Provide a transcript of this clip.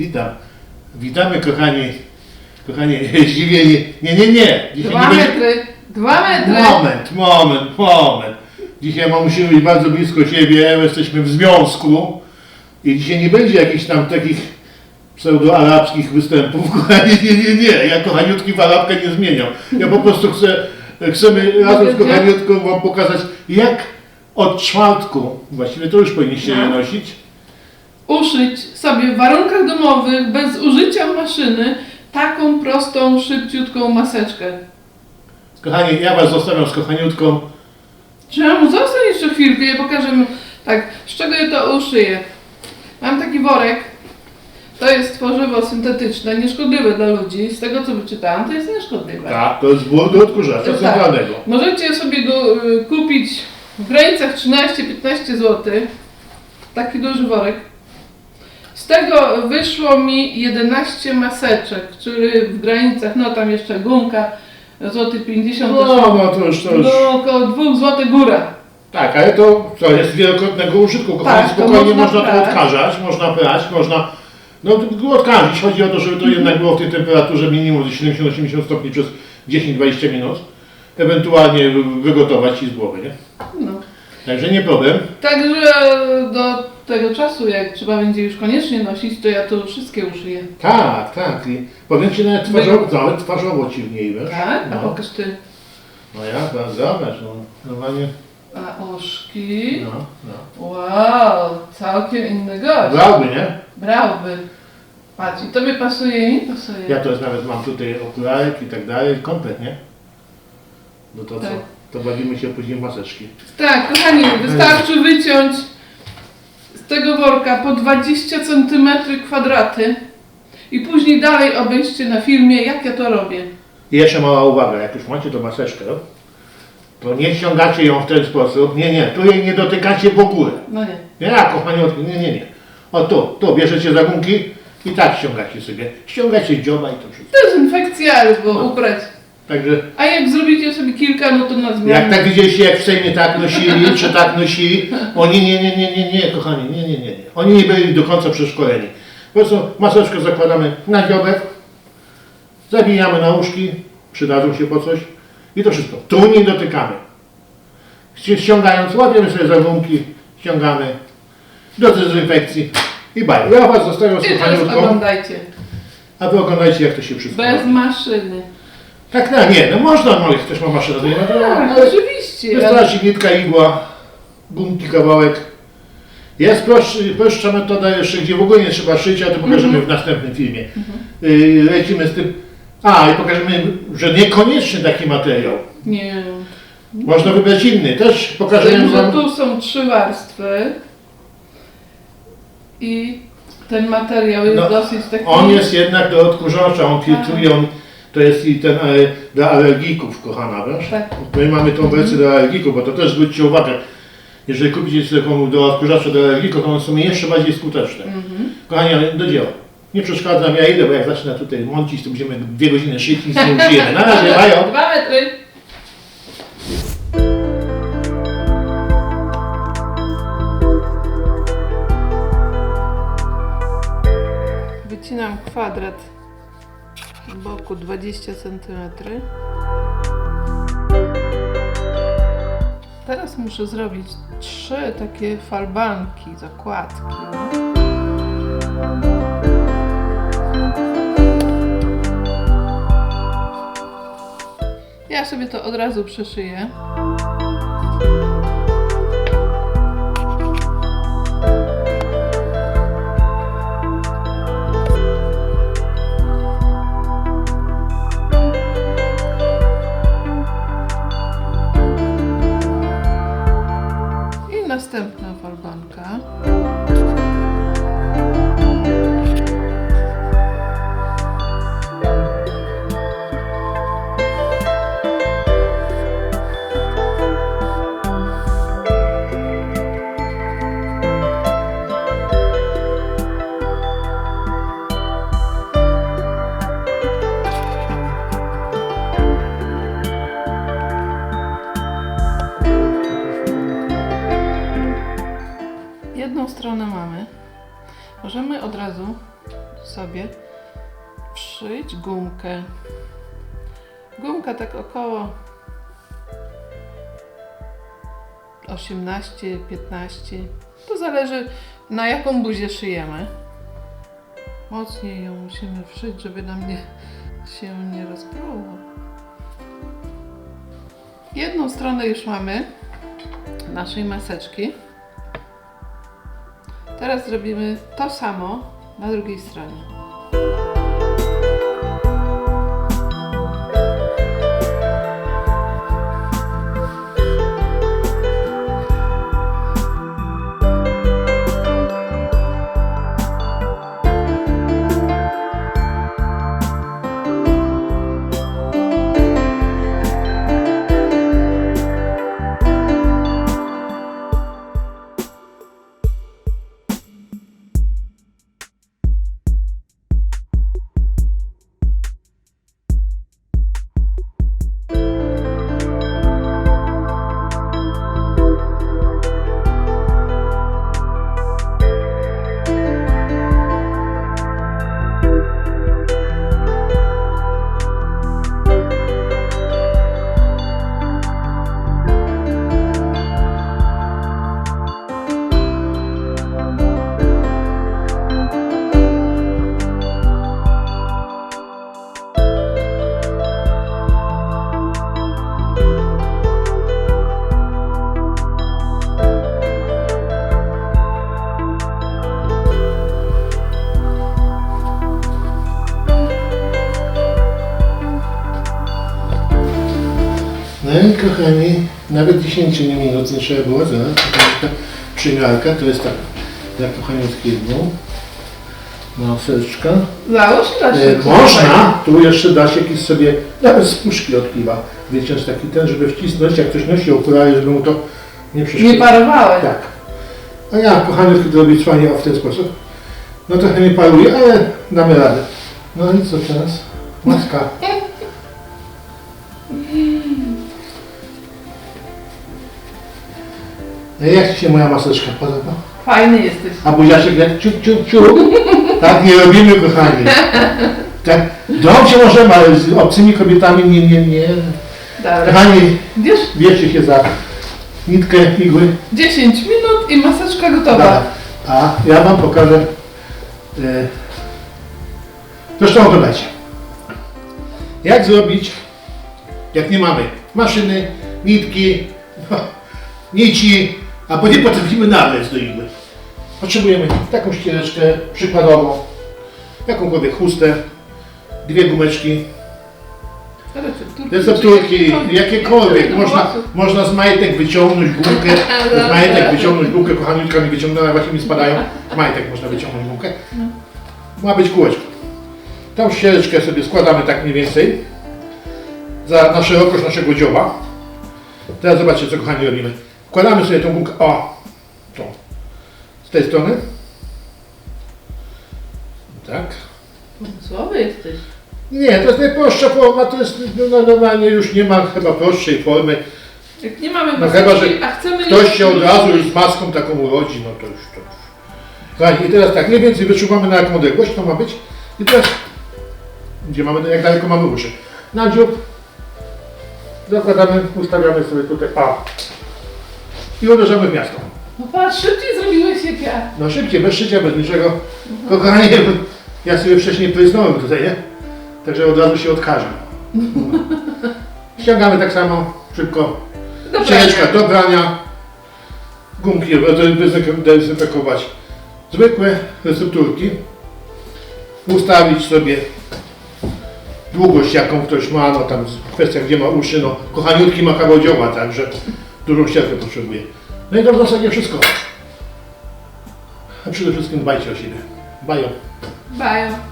Witam. Witamy kochani, kochani zdziwieni. Nie, nie, nie. Dzisiaj Dwa nie będzie- metry. Dwa metry. Moment, moment, moment. Dzisiaj musimy być bardzo blisko siebie, bo jesteśmy w związku i dzisiaj nie będzie jakichś tam takich pseudo-arabskich występów. Kochani, nie, nie, nie. Ja kochaniutki w Arabkę nie zmieniam. Ja po prostu chcę, chcemy razem z kochaniutką wam pokazać, jak od czwartku, właściwie to już powinniście je No. nosić, Uszyć sobie w warunkach domowych, bez użycia maszyny, taką prostą, szybciutką maseczkę. Kochani, ja was zostawiam z kochaniutką. Trzeba mu zostać jeszcze chwilkę, ja pokażę mu, tak, z czego ja to uszyję. Mam taki worek, to jest tworzywo syntetyczne, nieszkodliwe dla ludzi. Z tego co wyczytałam, to jest nieszkodliwe. Tak, to jest błąd odkurzacza Tak. centralnego. Możecie sobie go y, kupić w granicach 13-15 zł. Taki duży worek. Z tego wyszło mi 11 maseczek, czyli w granicach, no tam jeszcze gumka, złoty 50 No, no to już, to już. no około 2 zł góra. Tak, ale to, to jest wielokrotnego użytku. Kochani, Tak, to spokojnie można można to prać. odkażać, można prać, można no, to odkazić. Chodzi o to, żeby to Mhm. jednak było w tej temperaturze minimum 70-80 stopni przez 10-20 minut. Ewentualnie wy- wygotować i z głowy, nie? No. Także nie problem. Także do tego czasu, jak trzeba będzie już koniecznie nosić, to ja to wszystkie uszyję. Tak, tak. I powiem Ci nawet twarzowo, nawet twarzowo ci w niej, wiesz? Tak? A No, pokaż ty. no ja, no, zobacz, no, normalnie, A oszki. no, no. Wow, całkiem inny gość. Brałby, nie? Brałby. Patrz, i tobie pasuje i mi pasuje. Ja to jest nawet mam tutaj okularek i tak dalej, komplet, nie? No to co? Tak. To bawimy się później w maseczki. Tak, kochani, wystarczy wyciąć tego worka po 20 cm kwadraty i później dalej obejście na filmie, jak ja to robię. I jeszcze mała uwaga, jak już macie tą maseczkę, to nie ściągacie ją w ten sposób. Nie, nie, tu jej nie dotykacie w ogóle. No nie. Nie, kochani, nie, nie, nie. O tu, tu bierzecie za gumki i tak ściągacie sobie. Ściągacie dzioba i to wszystko. Dezynfekcja albo ubrać. Także A jak zrobicie sobie kilka, no to na jak zmianę. tak widzieliście, jak w Sejmie tak nosili, czy tak nosili, oni nie, nie, nie, nie, nie, kochani, nie, nie, nie, nie. Oni nie byli do końca przeszkoleni. Po prostu maseczkę zakładamy na dziobek, zabijamy na uszki, przydadzą się po coś i to wszystko. Tu nie dotykamy. Ści- Ściągając, łapiemy sobie za gumki, ściągamy do dezynfekcji i baj. Ja was zostawiam z I teraz kochaniutką, oglądajcie. a wy oglądajcie jak to się wszystko Bez robi. maszyny. Tak, no nie, no można, no jak ktoś ma maszynę, to nie ma problemu, Tak, ale oczywiście. Wystarczy nitka, igła, gumki, kawałek. Jest prostszy, prostsza metoda jeszcze, gdzie w ogóle nie trzeba szyć, a to pokażemy Mhm. w następnym filmie. Yy, lecimy z tym. A, i pokażemy, że niekoniecznie taki materiał. Nie. Można wybrać inny. Też pokażemy Wiem, że wam. tu są trzy warstwy i ten materiał jest No, dosyć taki... On jest jednak do odkurzacza, on filtruje, on, to jest i ten e, dla alergików, kochana, wiesz? Tak. My mamy tą wersję do alergików, bo to też zwróćcie uwagę. Jeżeli kupicie sobie taką do odkurzacza do alergików, to one są jeszcze bardziej skuteczne. Mhm. Kochani, ale do dzieła. Nie przeszkadzam, ja idę, bo jak zacznę tutaj mącić, to będziemy dwie godziny szyć i nic nie użyjemy. Na razie, mają. Dwa metry. Wycinam kwadrat boku 20 cm. Teraz muszę zrobić trzy takie falbanki, zakładki. Ja sobie to od razu przeszyję. Następna falbanka. Stronę mamy. Możemy od razu sobie wszyć gumkę. Gumka tak około 18, 15. To zależy na jaką buzię szyjemy. Mocniej ją musimy wszyć, żeby nam nie, się nie rozpruło. Jedną stronę już mamy naszej maseczki. Teraz zrobimy to samo na drugiej stronie. Kochani, nawet 10 minut nie trzeba było, zaraz, taka przymiarka, to jest tak, dla kochaniutkiego, maseczka. Załóż i E, Lasiu, można, tu jeszcze dać jakiś sobie, nawet z puszki od piwa, wyciąć taki ten, żeby wcisnąć, jak ktoś nosi okulary, żeby mu to nie Nie przeszkadzało. parowałeś. Tak. A ja, kochaniutki, to robić fajnie w ten sposób. No trochę mi paruje, ale damy radę. No i co teraz? Maska. No Jak Ci się moja maseczka podoba? Fajny jesteś. A buziaczek jak ciup, ciup, ciup. Tak nie robimy, kochani. Tak, dobrze możemy, ale z obcymi kobietami nie, nie, nie. Dobra. Kochani, Wiesz, bierzcie się za nitkę, igły. 10 minut i maseczka gotowa. A ja Wam pokażę. E, zresztą oglądajcie. Jak zrobić, jak nie mamy maszyny, nitki, nici, a bo nie potrafimy nawlec do igły. Potrzebujemy taką ścieżkę przykładową, jakąkolwiek chustę, dwie gumeczki, Recepturki. recepturki, jakiekolwiek. Można, można z majtek wyciągnąć gumkę, z majtek wyciągnąć gumkę, kochaniutka mi wyciągnęła, właśnie mi spadają. Z majtek można wyciągnąć gumkę. Ma być kółeczko. Tą ścieżkę sobie składamy tak mniej więcej za, na szerokość naszego dzioba. Teraz zobaczcie, co kochani robimy. Wkładamy sobie tą gumkę, o, tą, z tej strony. Tak. Słaby jesteś. Nie, to jest najprostsza forma, to jest no, normalnie już nie ma chyba prostszej formy. Jak nie mamy No maseczki, chyba, że a chcemy Ktoś się od razu już z maską taką urodzi, no to już to. już. Kochani, i teraz tak, mniej więcej wyczuwamy na jaką odległość to ma być. I teraz, gdzie mamy, jak daleko mamy uszy. Na dziób, zakładamy, ustawiamy sobie tutaj, a. I uderzamy w miasto. No patrz, szybciej zrobiłeś jak ja. No szybciej, bez szycia, bez niczego. Kochanie, ja sobie wcześniej prysnąłem tutaj, nie? Także od razu się odkażę. Ściągamy tak samo, szybko. Dobra. Ścieżka do brania, gumki dezynfek- dezynfekować, zwykłe recepturki, ustawić sobie długość jaką ktoś ma, no tam kwestia gdzie ma uszy, no kochaniutki ma kawał dzioba, także dużą ścieżkę potrzebuje. No i to w zasadzie wszystko. A przede wszystkim dbajcie o siebie. Bajo. Bajo.